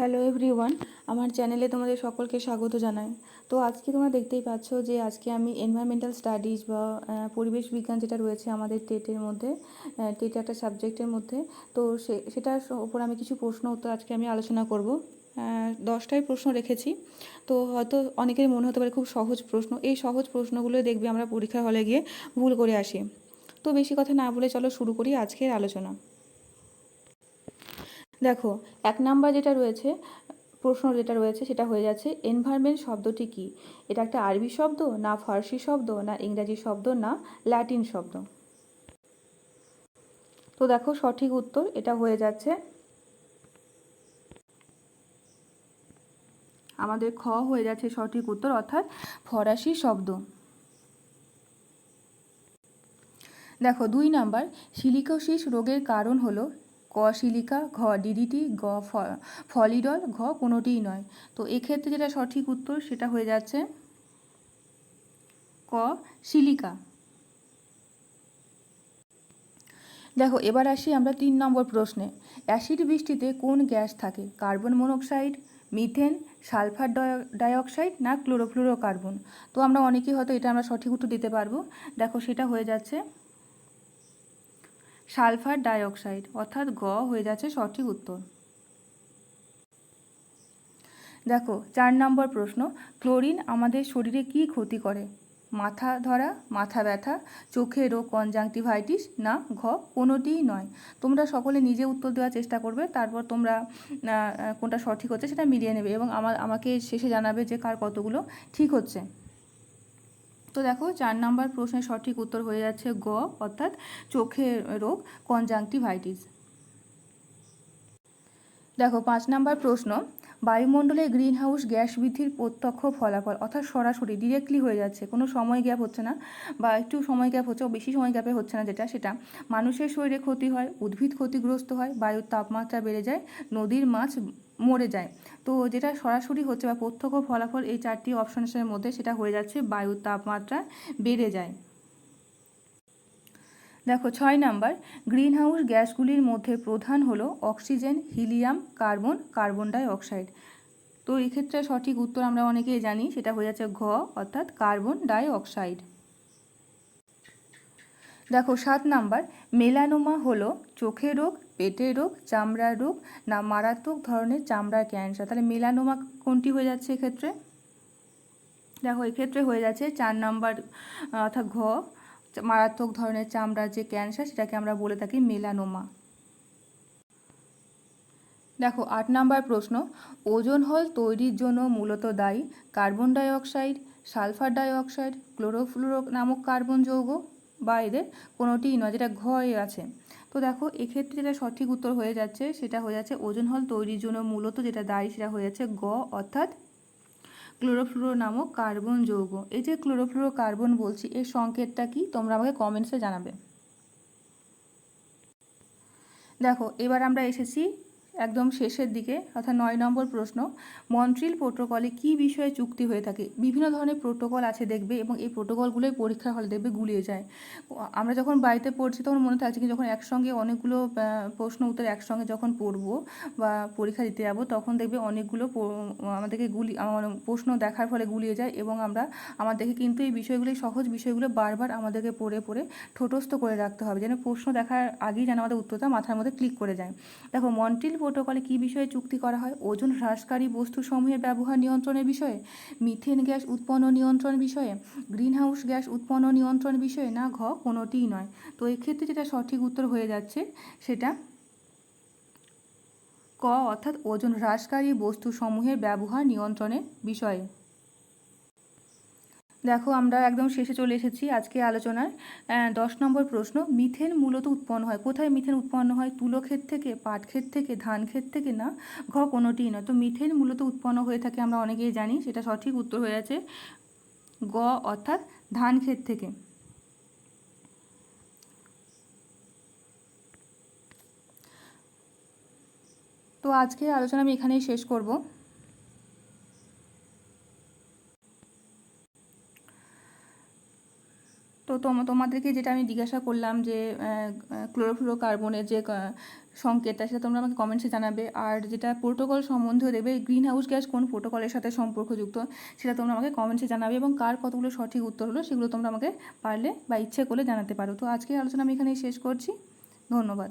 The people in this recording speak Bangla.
হ্যালো এভরিওয়ান আমার চ্যানেলে তোমাদের সকলকে স্বাগত জানাই। তো আজকে তোমরা দেখতেই পাচ্ছ যে আজকে আমি এনভায়রনমেন্টাল স্টাডিজ বা পরিবেশ বিজ্ঞান যেটা রয়েছে আমাদের টেটের মধ্যে টেট একটা সাবজেক্টের মধ্যে, তো সে, সেটার উপর আমি কিছু প্রশ্ন উত্তর আজকে আমি আলোচনা করব। দশটাই প্রশ্ন রেখেছি, তো হয়তো অনেকের মনে হতে পারে খুব সহজ প্রশ্ন, এই সহজ প্রশ্নগুলো দেখবে আমরা পরীক্ষার হলে গিয়ে ভুল করে আসি। তো বেশি কথা না বলে চলো শুরু করি আজকের আলোচনা। দেখো, এক নাম্বার যেটা রয়েছে, প্রশ্ন যেটা রয়েছে সেটা হয়ে যাচ্ছে এনভায়রনমেন্ট শব্দটি কি? এটা একটা আরবি শব্দ না ফার্সি শব্দ না ইংরাজি শব্দ না ল্যাটিন শব্দ? তো দেখো সঠিক উত্তর, এটা হয়ে যাচ্ছে আমাদের খ হয়ে যাচ্ছে সঠিক উত্তর, অর্থাৎ ফরাসি শব্দ। দেখো দুই নাম্বার সিলিকোসিস রোগের কারণ হলো ক সিলিকা ঘ ডিডিটি, গ ফলিডল, ঘ কোনোটিই নয়। তো এক্ষেত্রে যেটা সঠিক উত্তর সেটা হয়ে যাচ্ছে ক সিলিকা দেখো, এবার আসি আমরা তিন নম্বর প্রশ্নে। অ্যাসিড বৃষ্টিতে কোন গ্যাস থাকে? Carbon monoxide, methane, sulphur di- dioxide না ক্লোরোফ্লোরোকার্বন? তো আমরা অনেকেই হয়তো এটা আমরা সঠিক উত্তর দিতে পারব। দেখো, সেটা হয়ে যাচ্ছে সালফার ডাইঅক্সাইড, অর্থাৎ গ, হয়ে যাচ্ছে সঠিক উত্তর। দেখো, চার নম্বর প্রশ্ন, ক্লোরিন আমাদের শরীরে কি ক্ষতি করে? মাথা ধরা, মাথা ব্যথা, চোখে রোগ, কনজাংটিভাইটিস, না, ঘ, কোনোটিই নয়। তোমরা সকলে নিজে উত্তর দেওয়ার চেষ্টা করবে, তারপর তোমরা কোনটা সঠিক হচ্ছে সেটা মিলিয়ে নেবে এবং আমার আমাকে শেষে জানাবে যে কার কতগুলো ঠিক হচ্ছে। তো দেখো চার নাম্বার প্রশ্নের সঠিক উত্তর হয়ে যাচ্ছে গ, অর্থাৎ চোখের রোগ কনজাংটিভাইটিস দেখো পাঁচ নাম্বার প্রশ্ন, বায়ুমণ্ডলে গ্রিন হাউস গ্যাস বৃদ্ধির প্রত্যক্ষ ফলাফল, অর্থাৎ সরাসরি ডিরেক্টলি হয়ে যাচ্ছে, কোনো সময় গ্যাপ হচ্ছে না, বা একটু সময় গ্যাপ হচ্ছে বেশি সময় গ্যাপে হচ্ছে না যেটা, সেটা মানুষের শরীরে ক্ষতি হয়, উদ্ভিদ ক্ষতিগ্রস্ত হয়, বায়ুর তাপমাত্রা বেড়ে যায়, নদীর মাছ মরে যায়। তো যেটা সরাসরি হচ্ছে বা প্রত্যক্ষ ফলাফল এই চারটি অপশনসের মধ্যে সেটা হয়ে যাচ্ছে, বায়ুর তাপমাত্রা বেড়ে যায়। দেখো, ছয় নাম্বার গ্রিন হাউস গ্যাসগুলির মধ্যে প্রধান হলো oxygen, helium, carbon carbon dioxide তো এক্ষেত্রে সঠিক উত্তর আমরা অনেকেই জানি, সেটা হয়ে যাচ্ছে ঘ, অর্থাৎ কার্বন ডাই অক্সাইড দেখো সাত নাম্বার, মেলানোমা হলো চোখের রোগ পেটের রোগ চামড়ার রোগ, না মারাত্মক ধরনের চামড়ার ক্যান্সার। তাহলে মেলানোমা কোনটি হয়ে যাচ্ছে এক্ষেত্রে? দেখো এক্ষেত্রে হয়ে যাচ্ছে চার নাম্বার, অর্থাৎ ঘ, মারাত্মক ধরনের চামড়ার যে ক্যান্সার সেটাকে আমরা বলে থাকি মেলানোমা। দেখো আট নাম্বার প্রশ্ন, ওজন হল তৈরির জন্য মূলত দায়ী carbon dioxide sulphur dioxide chlorofluoro নামক কার্বন যৌগ। বা এদের কোনোটিই নয়, যেটা ঘ এ আছে। তো দেখো, এক্ষেত্রে যেটা সঠিক উত্তর হয়ে যাচ্ছে, সেটা হয়ে যাচ্ছে ওজন হল তৈরির জন্য মূলত যেটা দায়ী, সেটা হয়ে যাচ্ছে গ, অর্থাৎ ক্লোরোফ্লোরো নামক কার্বন যৌগ। এই যে ক্লোরোফ্লোরো কার্বন বলছি, এর সংকেতটা কি? তোমরা আমাকে কমেন্টসে জানাবে। দেখো, এবার আমরা এসেছি একদম শেষের দিকে, অর্থাৎ নয় নম্বর প্রশ্ন মন্ট্রিল প্রোটোকলে কি বিষয়ে চুক্তি হয়ে থাকে? বিভিন্ন ধরনের প্রোটোকল আছে দেখবে এবং এই প্রোটোকলগুলোই পরীক্ষার হলে দেখবে গুলিয়ে যায়। আমরা যখন বাড়িতে পড়ছি তখন মনে থাকছে কি যখন একসঙ্গে অনেকগুলো প্রশ্ন উত্তর একসঙ্গে যখন পড়ব বা পরীক্ষা দিতে যাব, তখন দেখবে অনেকগুলো আমাদেরকে গুলি প্রশ্ন দেখার ফলে গুলিয়ে যায় এবং আমরা, আমাদেরকে কিন্তু এই বিষয়গুলি সহজ বিষয়গুলো বারবার আমাদেরকে পড়ে পড়ে ঠোঁটস্থ করে রাখতে হবে। যেন প্রশ্ন দেখার আগেই যেন আমাদের উত্তরটা মাথার মধ্যে ক্লিক করে যায়। দেখো মন্ট্রিল প্রোটোকলে কী বিষয়ে চুক্তি করা হয়? ওজন হ্রাসকারী বস্তুসমূহের ব্যবহার নিয়ন্ত্রণের বিষয়ে? মিথেন গ্যাস উৎপন্ন নিয়ন্ত্রণ বিষয়ে? গ্রিনহাউস গ্যাস উৎপন্ন নিয়ন্ত্রণ বিষয়ে? না, ঘ, কোনোটিই নয়। তো এক্ষেত্রে যেটা সঠিক উত্তর হয়ে যাচ্ছে, সেটা ক, অর্থাৎ ওজন হ্রাসকারী বস্তুসমূহের ব্যবহার নিয়ন্ত্রণের বিষয়ে। দেখো আমরা একদম শেষে চলে এসেছি আজকে আলোচনার দশ নম্বর প্রশ্ন, মিথেন মূলত উৎপন্ন হয়, কোথায় মিথেন উৎপন্ন হয়? তুলো ক্ষেত থেকে পাট ক্ষেত থেকে ধান ক্ষেত থেকে না ঘ কোনোটিই নয়? তো মিথেন মূলত উৎপন্ন হয়ে থাকে আমরা অনেকেই জানি, সেটা সঠিক উত্তর হয়ে আছে গ অর্থাৎ ধান ক্ষেত থেকে। তো আজকে আলোচনা আমি এখানেই শেষ করব তো তো তোম- তোমাদেরকে যেটা আমি জিজ্ঞাসা করলাম যে ক্লোরোফ্লোরোকার্বনের যে সংকেত সংকেতটা সেটা তোমরা আমাকে কমেন্টসে জানাবে। আর যেটা প্রোটোকল সম্বন্ধে দেবে গ্রিন হাউস গ্যাস কোন প্রোটোকলের সাথে সম্পর্কযুক্ত, সেটা তোমরা আমাকে কমেন্টসে জানাবে এবং কার কতগুলো সঠিক উত্তর হলো সেগুলো তোমরা আমাকে পারলে বা ইচ্ছে করলে জানাতে পারো। তো আজকের আলোচনা আমি এখানেই শেষ করছি। ধন্যবাদ।